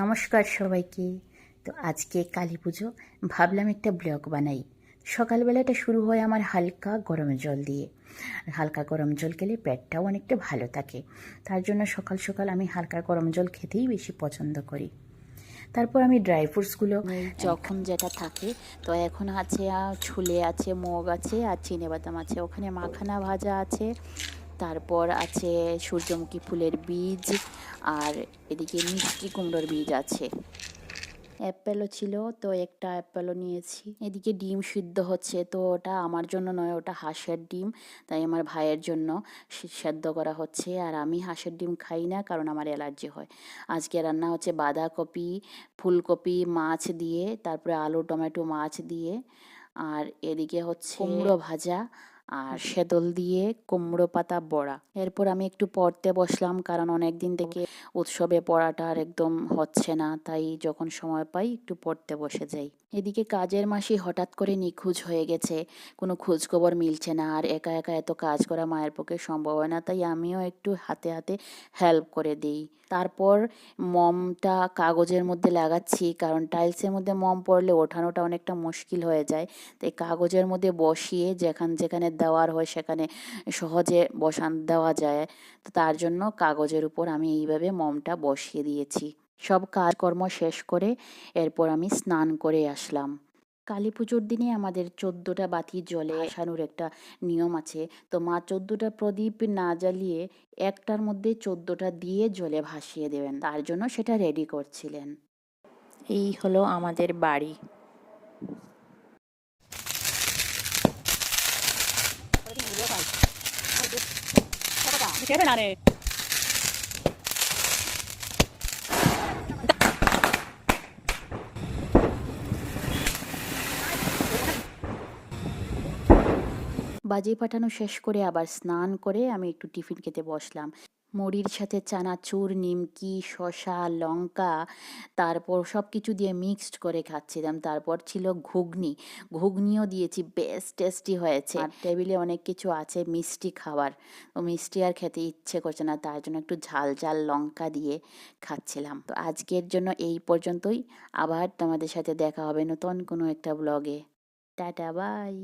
নমস্কার সবাইকে। তো আজকে কালী পুজো, ভাবলাম একটা ব্লগ বানাই। সকালবেলাটা শুরু হয় আমার হালকা গরম জল দিয়ে। হালকা গরম জল খেলে পেটটাও অনেকটা ভালো থাকে। তার জন্য সকাল সকাল আমি হালকা গরম জল খেতেই বেশি পছন্দ করি। তারপর আমি ড্রাই ফ্রুটসগুলো যখন যেটা থাকে, তো এখন আছে ছুলে আছে, মগ আছে, আর বাদাম আছে। ওখানে মাখানা ভাজা আছে। তারপর আছে সূর্যমুখী ফুলের বীজ আর এদিকে মিষ্টি কুমড়োর বীজ আছে। অ্যাপেলও ছিল, তো একটা অ্যাপেলও নিয়েছি। এদিকে ডিম সিদ্ধ হচ্ছে, তো ওটা আমার জন্য নয়, ওটা হাঁসের ডিম। তাই আমার ভাইয়ের জন্য সেদ্ধ করা হচ্ছে। আর আমি হাঁসের ডিম খাই না, কারণ আমার অ্যালার্জি হয়। আজকে রান্না হচ্ছে বাঁধাকপি, ফুলকপি মাছ দিয়ে, তারপরে আলু, টমেটো মাছ দিয়ে। আর এদিকে হচ্ছে কুমড়ো ভাজা। আর সেদল দিয়ে কুমড়ো পাতা বড়া। এরপর আমি একটু পড়তে বসলাম কারণ অনেক দিন থেকে উৎসবে পড়াটা আর একদম হচ্ছে না তাই যখন সময় পাই একটু পড়তে বসে যাই। এদিকে কাজের মাসি হঠাৎ করে নিখোঁজ হয়ে গেছে। কোনো খোঁজ খবর মিলছে না আর একা একা এত কাজ করা মায়ের পক্ষে সম্ভব হয় না তাই আমিও একটু হাতে হাতে হেল্প করে দিই। তারপর মমটা কাগজের মধ্যে লাগাচ্ছি কারণ টাইলসের মধ্যে মম পড়লে ওঠানোটা অনেকটা মুশকিল হয়ে যায়। তাই কাগজের মধ্যে বসিয়ে যেখান যেখানে দেওয়ার হয় সেখানে সহজে বসান দেওয়া যায়। তো তার জন্য কাগজের উপর আমি এইভাবে মমটা বসিয়ে দিয়েছি। সব কাজকর্ম শেষ করে এরপর আমি স্নান করে আসলাম। কালী পুজোর দিনে আমাদের চোদ্দোটা বাতি জ্বলে আসানোর একটা নিয়ম আছে। তো মা চোদ্দোটা প্রদীপ না জ্বালিয়ে একটার মধ্যে চোদ্দোটা দিয়ে জলে ভাসিয়ে দেবেন। তার জন্য সেটা রেডি করছিলেন। এই হলো আমাদের বাড়ি। বাজে বাজি পাঠানো শেষ করে আবার স্নান করে আমি একটু টিফিন খেতে বসলাম। মুড়ির সাথে চানাচুর, নিমকি, শসা, লঙ্কা, তারপর সব কিছু দিয়ে মিক্সড করে খাচ্ছিলাম। তারপর ছিল ঘুগনি। ঘুগনিও দিয়েছি, বেশ টেস্টি হয়েছে। আর টেবিলে অনেক কিছু আছে, মিষ্টি খাবার। তো মিষ্টি আর খেতে ইচ্ছে করছে না তার জন্য একটু ঝাল ঝাল লঙ্কা দিয়ে খাচ্ছিলাম। তো আজকের জন্য এই পর্যন্তই। আবার তোমাদের সাথে দেখা হবে নতুন কোনো একটা ব্লগে টাটা বাই